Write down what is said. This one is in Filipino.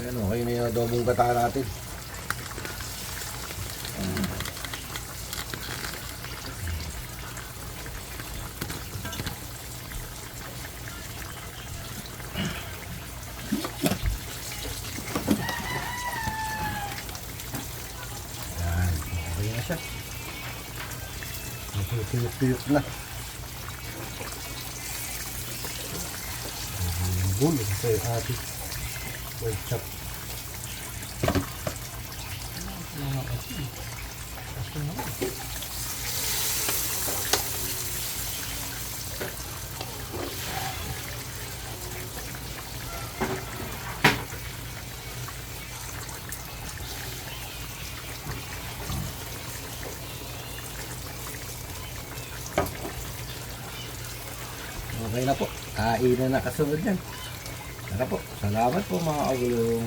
Ayan o, kayo na yung adobong gata natin. Yan, okay na siya. Nasisiyot-siyot na. Ang gulo sa ate. Pork chop. Okay na po. Kain na nakasunod yan. Tara po. Salamat po mga kagulong.